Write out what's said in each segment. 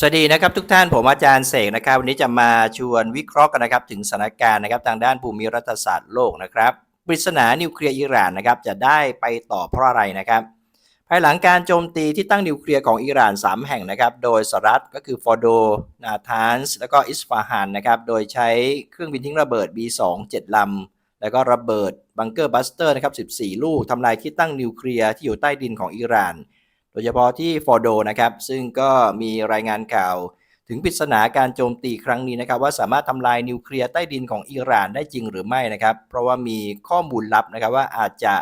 สวัสดีนะครับทุกท่านผมอาจารย์เสกนะครับ วันนี้จะมาชวนวิเคราะห์กันนะครับถึงสถานการณ์นะครับทางด้านภูมิรัฐศาสตร์โลกนะครับปริศนานิวเคลียร์อิหร่านนะครับจะได้ไปต่อเพราะอะไรนะครับ ภายหลังการโจมตีที่ตั้งนิวเคลียร์ของอิหร่าน 3 แห่งนะครับ โดยสหรัฐก็คือฟอร์โด นาธานส์แล้วก็อิสฟาฮานนะครับโดยใช้เครื่องบินทิ้งระเบิด B2 7ลำแล้วก็ระเบิดบังเกอร์บัสเตอร์นะครับ14 ลูกทำลายที่ตั้งนิวเคลียร์ที่อยู่ใต้ดินของอิหร่าน โดยเฉพาะที่ฟอร์โดนะครับ ซึ่งก็มีรายงานข่าวถึงปริศนาการโจมตีครั้งนี้นะครับ ว่าสามารถทำลายนิวเคลียร์ใต้ดินของอิหร่านได้จริงหรือไม่นะครับ เพราะว่ามีข้อมูลลับนะครับว่าอาจจะ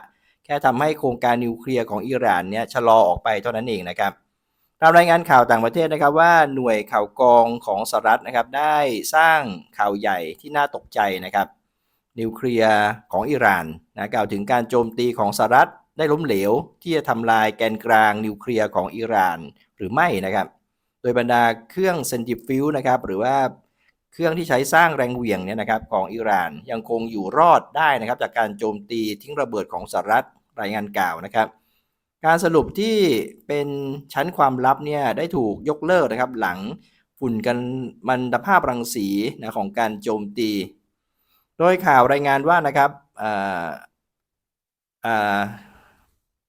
แค่ทำให้โครงการนิวเคลียร์ของอิหร่านเนี่ยชะลอออกไปเท่านั้นเองนะครับตามรายงานข่าวต่างประเทศนะครับว่าหน่วยข่าวกรองของสหรัฐนะครับได้สร้างข่าวใหญ่ที่น่าตกใจนะครับนิวเคลียร์ของอิหร่านนะกล่าวถึงการโจมตีของสหรัฐ ได้ล้มเหลวที่จะทำลายแกนกลางนิวเคลียร์ของอิหร่านหรือไม่นะครับ โดยบรรดาเครื่องเซนติฟิวนะครับหรือว่าเครื่องที่ใช้สร้างแรงเหวี่ยงเนี่ยนะครับของอิหร่านยังคงอยู่รอดได้นะครับจากการโจมตีทิ้งระเบิดของสหรัฐรายงานกล่าวนะครับการสรุปที่เป็นชั้นความลับเนี่ยได้ถูกยกเลิกนะครับหลังฝุ่นกันมันตภาพรังสีนะของการโจมตี โดยข่าวรายงานว่านะครับ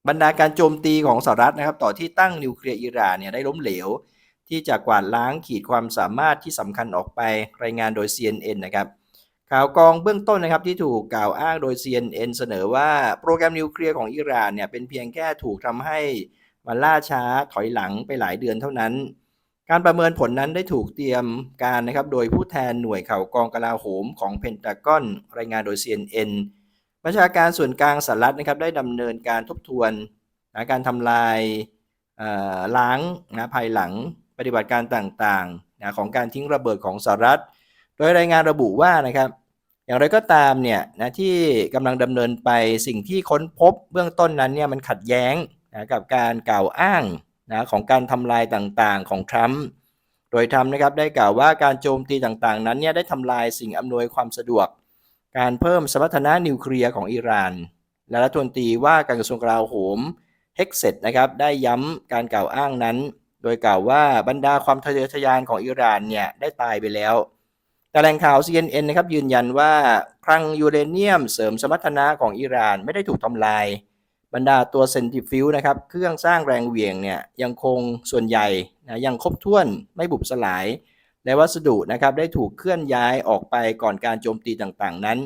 บรรดาการโจมตีของสหรัฐนะครับ ต่อที่ตั้งนิวเคลียร์อิหร่านเนี่ยได้ล้มเหลว ที่จะกวาดล้างขีดความสามารถที่สำคัญออกไปรายงานโดย CNN นะครับข่าวกรองเบื้องต้นนะครับที่ถูกกล่าวอ้างโดย CNN เสนอว่าโปรแกรมนิวเคลียร์ของอิหร่านเนี่ยเป็นเพียงแค่ถูกทำให้มันล่าช้าถอยหลังไปหลายเดือนเท่านั้น การประเมินผลนั้นได้ถูกเตรียมการนะครับโดยผู้แทนหน่วยข่าวกรองกลาโหมของเพนตากอนรายงานโดย CNN ประชาการส่วนกลางสหรัฐนะครับได้ดำเนินการทบทวนนะการทำลายล้างนะภายหลังปฏิบัติการต่างๆนะของการทิ้งระเบิดของสหรัฐ โดยรายงานระบุว่านะครับอย่างไรก็ตามเนี่ยนะที่กำลังดำเนินไปสิ่งที่ค้นพบเบื้องต้นนั้นเนี่ยมันขัดแย้งนะกับการกล่าวอ้างนะของการทำลายต่างๆของทรัมป์โดยทรัมป์นะครับได้กล่าวว่าการโจมตีต่างๆ นั้นเนี่ยได้ทำลายสิ่งอำนวยความสะดวก การเพิ่มสมรรถนะนิวเคลียร์ของอิหร่าน และรัฐมนตรีว่าการกระทรวงกลาโหมเฮกเซตนะครับได้ย้ำการกล่าวอ้างนั้น โดยกล่าวว่าบรรดาความทะเยอทะยานของอิหร่านเนี่ยได้ตายไปแล้ว แต่แหล่งข่าว CNN นะครับยืนยันว่าคลังยูเรเนียมเสริมสมรรถนะของอิหร่านไม่ได้ถูกทำลาย บรรดาตัวเซนติฟิวนะครับเครื่องสร้างแรงเหวี่ยงเนี่ยยังคงส่วนใหญ่นะยังครบถ้วนไม่บุบสลาย และวัสดุนะครับได้ถูกเคลื่อนย้ายออกไปก่อนการโจมตีต่างๆนั้น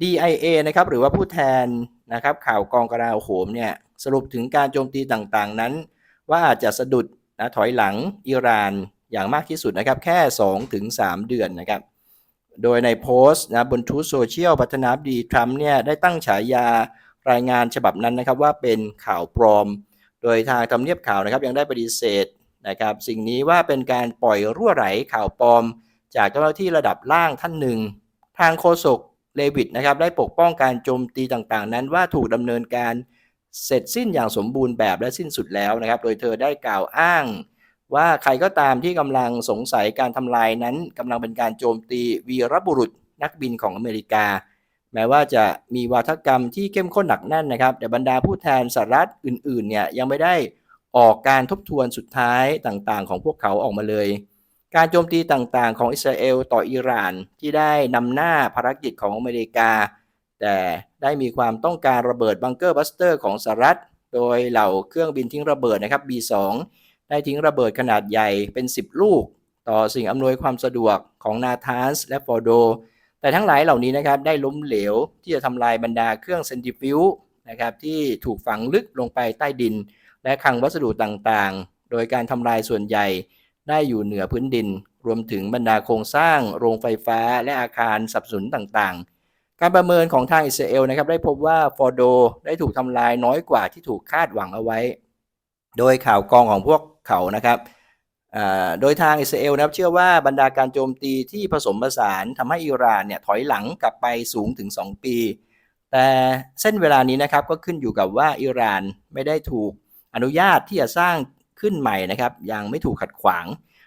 DIA นะครับหรือว่าผู้แทนนะครับข่าวกองกราโหมเนี่ยสรุปถึงการโจมตีต่างๆนั้น ว่าอาจจะสะดุดนะถอยหลังอิหร่านอย่างมากที่สุดนะครับแค่ 2-3ถึง3เดือนนะครับโดยในโพสต์นะบนทูตโซเชียลพัฒนาบดีทรัมป์เนี่ยได้ตั้งฉายารายงานฉบับนั้นนะครับว่าเป็นข่าวปลอม โดยทางทำเนียบข่าวนะครับยังได้ปฏิเสธ นะครับสิ่งนี้ว่าเป็นการปล่อยรั่วไหลข่าวปลอม จากเจ้าหน้าที่ระดับล่างท่านหนึ่ง ทางโฆษกเลวิตนะครับได้ปกป้องการโจมตีต่างๆ นั้นว่าถูกดำเนินการเสร็จสิ้นอย่างสมบูรณ์แบบและสิ้นสุดแล้วนะครับ โดยเธอได้กล่าวอ้าง ว่าใครก็ตามที่กำลังสงสัยการทำลายนั้นกำลังเป็นการโจมตีวีรบุรุษนักบินของอเมริกา แม้ว่าจะมีวาทกรรมที่เข้มข้นหนักแน่นนะครับ แต่บรรดาผู้แทนสหรัฐอื่นๆเนี่ยยังไม่ได้ ออกการทบทวนสุดท้ายต่างๆ ของพวกเขาออกมาเลย การโจมตีต่างๆ ของอิสราเอลต่ออิหร่านที่ได้นำหน้าภารกิจของอเมริกา แต่ได้มีความต้องการระเบิดบังเกอร์บัสเตอร์ของสหรัฐ โดยเหล่าเครื่องบินทิ้งระเบิดนะครับ B2 ได้ทิ้งระเบิดขนาดใหญ่เป็น 10 ลูก ต่อสิ่งอำนวยความสะดวกของนาธานส์และฟอร์โด แต่ทั้งหลายเหล่านี้นะครับได้ล้มเหลวที่จะทำลายบรรดาเครื่องเซนติฟิวนะครับที่ถูกฝังลึกลงไปใต้ดิน และคลังวัสดุต่างๆ โดยการทำลายส่วนใหญ่ได้อยู่เหนือพื้นดิน รวมถึงบรรดาโครงสร้าง โรงไฟฟ้า และอาคารสับสนต่างๆ การประเมินของทางอิสราเอลนะครับได้พบว่าฟอร์โดได้ถูกทำลายน้อยกว่าที่ถูกคาดหวังเอาไว้ โดยข่าวกรองของพวกเขานะครับโดยทางอิสราเอลนะครับเชื่อว่าบรรดาการโจมตีที่ผสมผสานทำให้อิหร่านเนี่ยถอยหลังกลับไปสูงถึง 2 ปี แต่เส้นเวลานี้นะครับก็ขึ้นอยู่กับว่าอิหร่านไม่ได้ถูก อนุญาตที่จะสร้างขึ้นใหม่นะครับ ยังไม่ถูกขัดขวาง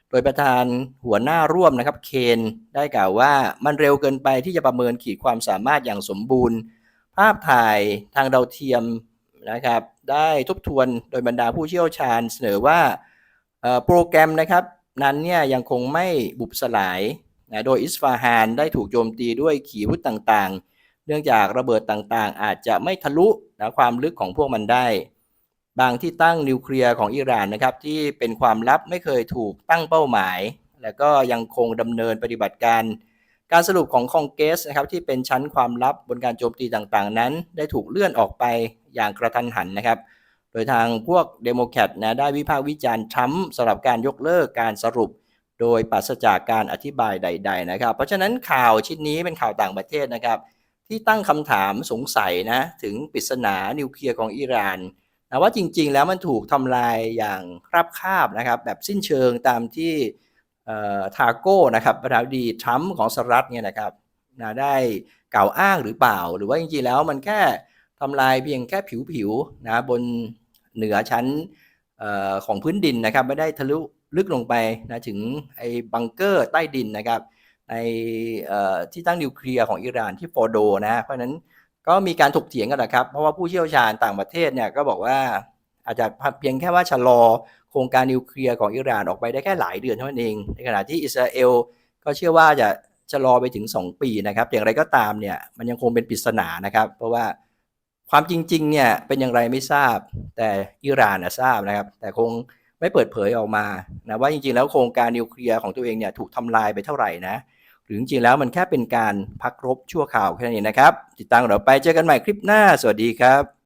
โดยประธานหัวหน้าร่วมนะครับเคนได้กล่าวว่ามันเร็วเกินไปที่จะประเมินขีดความสามารถอย่างสมบูรณ์ ภาพถ่ายทางดาวเทียมนะครับ ได้ทบทวนโดยบรรดาผู้เชี่ยวชาญ เสนอว่าโปรแกรมนะครับ นั้นเนี่ยยังคงไม่บุบสลายนะโดยอิสฟาฮานได้ถูกโจมตีด้วยขีวุธต่างๆ เนื่องจากระเบิดต่างๆ อาจจะไม่ทะลุนะความลึกของพวกมันได้ บางที่ตั้งนิวเคลียร์ของอิหร่านนะครับที่เป็นความลับไม่เคยถูกตั้งเป้าหมาย และก็ยังคงดำเนินปฏิบัติการ การสรุปของคองเกสนะครับที่เป็นชั้นความลับบนการโจมตีต่างๆ นั้น ได้ถูกเลื่อนออกไปอย่างกระทันหันนะครับ โดยทางพวกเดโมแครตนะได้วิพากษ์วิจารณ์ทรัมป์สำหรับการยกเลิกการสรุป โดยปราศจากการอธิบายใด ๆ นะครับ เพราะฉะนั้นข่าวชิ้นนี้เป็นข่าวต่างประเทศนะครับ ที่ตั้งคำถามสงสัยนะถึงปริศนานิวเคลียร์ของอิหร่าน นะว่าจริงๆ แล้วมันถูกทำลายอย่างราบคาบนะครับ แบบสิ้นเชิงตามที่ทาโก้นะครับประธานาธิบดีทรัมป์ของสหรัฐเนี่ยนะครับนะได้กล่าวอ้างหรือเปล่า หรือว่าจริงๆ แล้วมันแค่ทำลายเพียงแค่ผิวๆนะบนเหนือชั้นออของพื้นดินนะครับ ไม่ได้ทะลุลึกลงไปนะถึงไอ้บังเกอร์ใต้ดินนะครับในที่ตั้งนิวเคลียร์ของอิหร่านที่ฟอร์โดนะเพราะนั้น ก็มีการถกเถียงกันนะครับ เพราะว่าผู้เชี่ยวชาญต่างประเทศเนี่ยก็บอกว่าอาจจะเพียงแค่ว่าชะลอโครงการนิวเคลียร์ของอิหร่านออกไปได้แค่หลายเดือนเท่านั้นเอง ในขณะที่อิสราเอลก็เชื่อว่าจะชะลอไปถึง 2 ปีนะครับ อย่างไรก็ตามเนี่ยมันยังคงเป็นปริศนานะครับ เพราะว่าความจริงๆเนี่ยเป็นอย่างไรไม่ทราบ แต่อิหร่านทราบนะครับ แต่คงไม่เปิดเผยออกมานะว่าจริงๆ แล้วโครงการนิวเคลียร์ของตัวเองเนี่ยถูกทำลายไปเท่าไหร่นะ รือจริงๆแล้วมันแค่เป็นการพักรบชั่วคราวแค่นี้นะครับ ติดตามเราไปเจอกันใหม่คลิปหน้า สวัสดีครับ